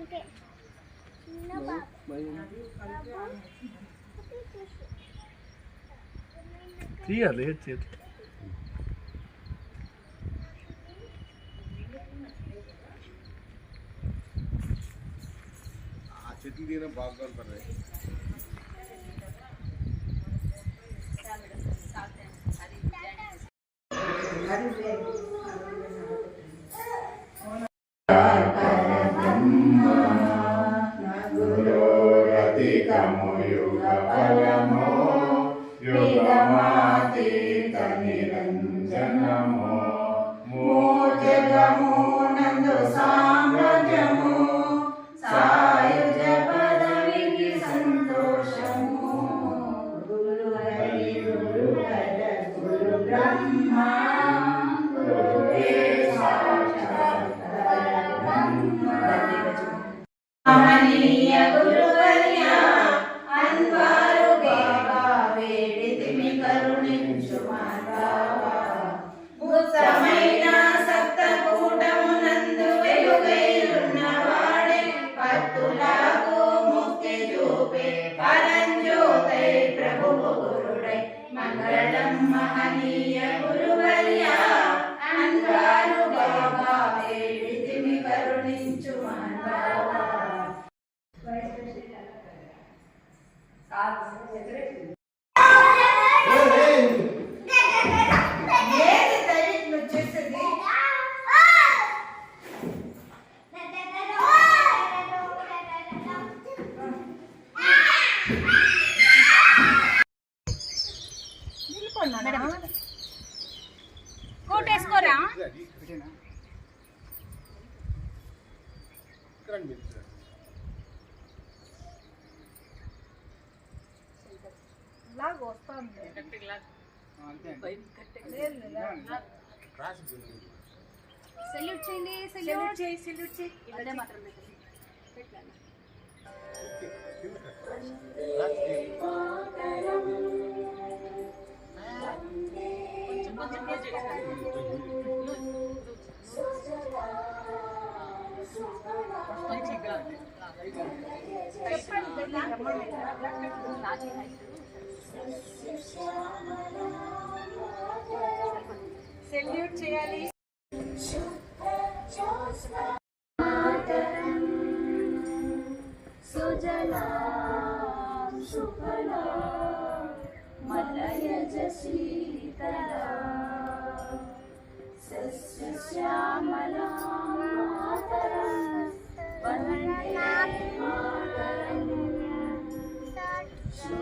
Blanket. है चेती देना बाग कर रहे हैं? మంగళం మహనీయ గురువర్య. ఇక్కడ మీరు క్రాస్ సెల్యూట్ చేయండి సెల్యూట్ చేయి సెల్యూట్ చేయి. అదే మాత్రం సెల్యూట్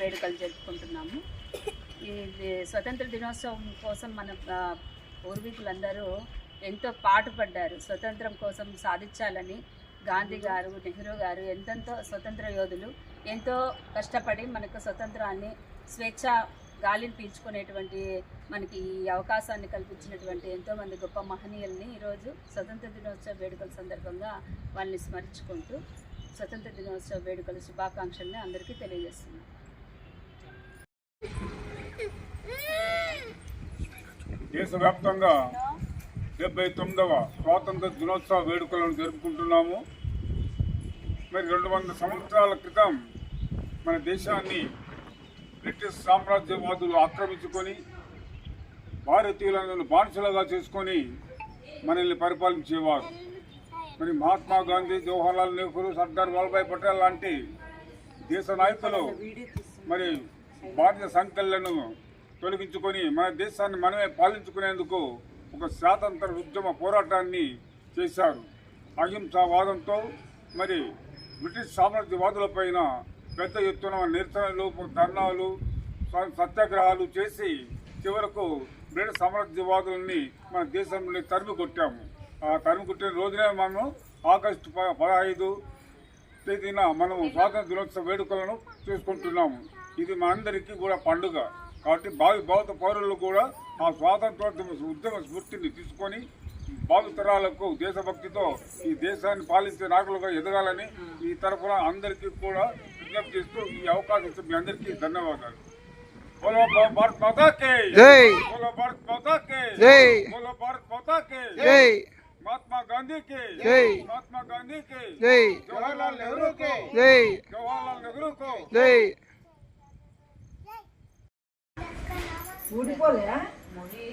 వేడుకలు జరుపుకుంటున్నాము. ఈ స్వతంత్ర దినోత్సవం కోసం మన పూర్వీకులందరూ ఎంతో పాటుపడ్డారు. స్వతంత్రం కోసం సాధించాలని గాంధీ గారు నెహ్రూ గారు ఎంతెంతో స్వతంత్ర యోధులు ఎంతో కష్టపడి మనకు స్వతంత్రాన్ని స్వేచ్ఛ గాలిని పీల్చుకునేటువంటి మనకి ఈ అవకాశాన్ని కల్పించినటువంటి ఎంతోమంది గొప్ప మహనీయుల్ని ఈరోజు స్వతంత్ర దినోత్సవ వేడుకల సందర్భంగా వాళ్ళని స్మరించుకుంటూ స్వతంత్ర దినోత్సవ వేడుకల శుభాకాంక్షల్ని అందరికీ తెలియజేస్తున్నాం. దేశవ్యాప్తంగా డెబ్బై తొమ్మిదవ స్వాతంత్ర దినోత్సవ వేడుకలను జరుపుకుంటున్నాము. మరి రెండు వందల సంవత్సరాల క్రితం మన దేశాన్ని బ్రిటిష్ సామ్రాజ్యవాదులు ఆక్రమించుకొని భారతీయులను బానిసలుగా చేసుకొని మనల్ని పరిపాలించేవారు. మరి మహాత్మా గాంధీ జవహర్లాల్ నెహ్రూ సర్దార్ వల్లభాయ్ పటేల్ లాంటి దేశ నాయకులు మరి భారతీయ సంఖ్యలను తొలగించుకొని మన దేశాన్ని మనమే పాలించుకునేందుకు ఒక స్వాతంత్ర ఉద్యమ పోరాటాన్ని చేశారు. అహింసావాదంతో మరి బ్రిటిష్ సామ్రాజ్యవాదుల పైన పెద్ద ఎత్తున నిరసనలు ధర్నాలు సత్యాగ్రహాలు చేసి చివరకు బ్రిటిష్ సామ్రాజ్యవాదుల్ని మన దేశంలో తరిమి కొట్టాము. ఆ తరిమి కొట్టిన రోజునే మనం ఆగస్టు ప- పదహైదు తేదీన మనం స్వాతంత్ర దినోత్సవ వేడుకలను చేసుకుంటున్నాము. ఇది మనందరికీ కూడా పండుగ. కాబట్టి భావి భౌత పౌరులు కూడా ఆ స్వాతంత్రోద్యమ ఉద్యమ స్ఫూర్తిని తీసుకొని భావితరాలకు దేశభక్తితో ఈ దేశాన్ని పాలించే నాయకులుగా ఎదగాలని ఈ తరఫున అందరికీ కూడా విజ్ఞప్తి చేస్తూ ఈ అవకాశం మీ అందరికీ ధన్యవాదాలు. బోలో భారత్ మాతా కే! జై! బోలో భారత్ మాతా ఊడిపోలే ముడి